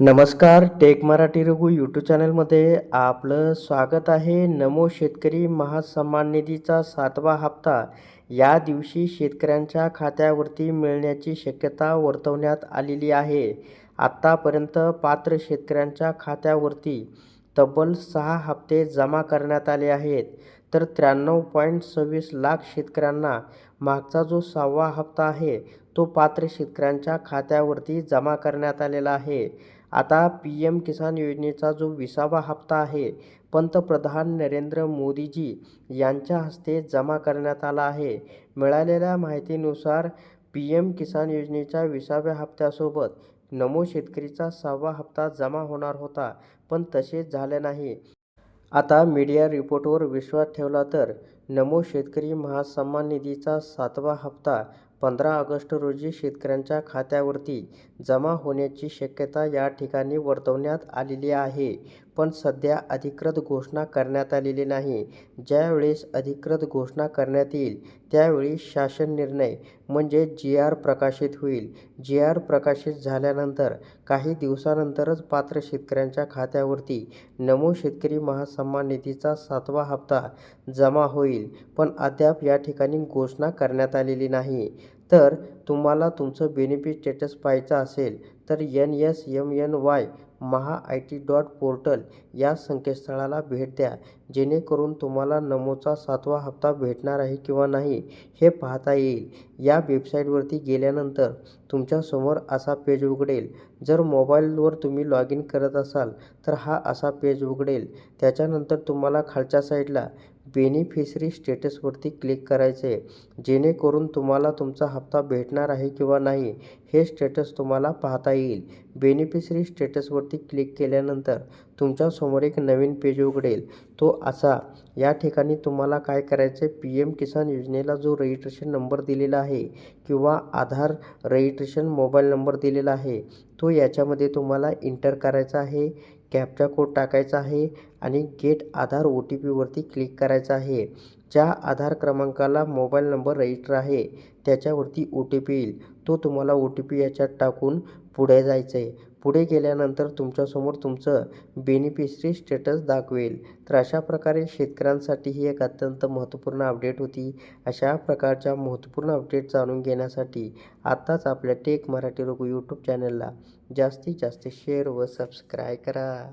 नमस्कार take Marathi Raghu YouTube चॅनलमध्ये आपलं स्वागत आहे. नमो शेतकरी महासन्मान निधीचा सातवा हप्ता या दिवशी शेतकऱ्यांच्या खात्यावरती मिळण्याची शक्यता वर्तवण्यात आलेली आहे. आत्तापर्यंत पात्र शेतकऱ्यांच्या खात्यावरती तब्बल सहा हप्ते जमा करण्यात आले आहेत. तर त्र्याण्णव पॉईंट सव्वीस लाख शेतकऱ्यांना मागचा जो सहावा हप्ता आहे तो पात्र शेतकऱ्यांच्या खात्यावरती जमा करण्यात आलेला आहे. आता पी एम किसान योजनेचा जो विसावा हप्ता आहे पंतप्रधान नरेंद्र मोदीजी यांच्या हस्ते जमा करण्यात आला आहे. मिळालेल्या माहितीनुसार पी एम किसान योजनेच्या विसाव्या हप्त्यासोबत नमो शेतकरीचा सहावा हप्ता जमा होणार होता पण तसे झाले नाही. आता मीडिया रिपोर्टवर विश्वास ठेवला तर नमो शेतकरी महासन्मान निधीचा सातवा हप्ता पंधरा ऑगस्ट रोजी शेतकऱ्यांच्या खात्यावरती जमा होण्याची शक्यता या ठिकाणी वर्तवण्यात आलेली आहे. पण सध्या अधिकृत घोषणा करण्यात आलेली नाही. ज्यावेळेस अधिकृत घोषणा करण्यात येईल त्यावेळी शासन निर्णय म्हणजे जी आर प्रकाशित होईल. जी आर प्रकाशित झाल्यानंतर काही दिवसानंतरच पात्र शेतकऱ्यांच्या खात्यावरती नमो शेतकरी महासन्मान निधीचा सातवा हप्ता जमा होईल पण अद्याप या ठिकाणी घोषणा करण्यात आलेली नाही. तर तुम्हाला तुमचं बेनिफिट स्टेटस पाहायचं असेल तर N S M N Y Maha I T dot portal या संकेतस्थळाला भेट द्या. जेणेकरून तुम्हाला नमोचा सातवा हप्ता भेटणार आहे किंवा नाही हे पाहता येईल. या वेबसाईटवरती गेल्यानंतर तुमच्यासमोर असा पेज उघडेल. जर मोबाईलवर तुम्ही लॉग इन करत असाल तर हा असा पेज उघडेल. त्याच्यानंतर तुम्हाला खालच्या साईडला बेनिफिशरी स्टेटसवरती क्लिक करायचे. आहे जेणेकरून तुम्हाला तुमचा हप्ता भेटणार आहे किंवा नाही हे स्टेटस तुम्हाला पाहता येईल. बेनिफिशरी स्टेटसवरती क्लिक केल्यानंतर तुमच्यासमोर एक नवीन पेज उघडेल. तो असा या ठिकाणी तुम्हाला काय करायचं आहे पी एम किसान योजनेला जो रजिस्ट्रेशन नंबर दिलेला आहे किंवा आधार रजिस्ट्रेशन मोबाईल नंबर दिलेला आहे तो याच्यामध्ये तुम्हाला इंटर करायचा आहे कॅपचा कोड टाकायचा आहे आणि गेट आधार ओ टी पीवरती क्लिक करायचं आहे. ज्या आधार क्रमांकाला मोबाईल नंबर रजिस्टर आहे त्याच्यावरती ओ टी पी येईल. तो तुम्हाला ओ टी पी याच्यात टाकून पुढे जायचं आहे पुढे गेल्यानंतर तुमच्यासमोर तुमचं बेनिफिशरी स्टेटस दाखवेल. तर अशा प्रकारे शेतकऱ्यांसाठी ही एक अत्यंत महत्त्वपूर्ण अपडेट होती. अशा प्रकारच्या महत्त्वपूर्ण अपडेट जाणून घेण्यासाठी आत्ताच आपल्या टेक मराठी रोग यूट्यूब चॅनलला जास्तीत जास्त शेअर व सबस्क्राय करा.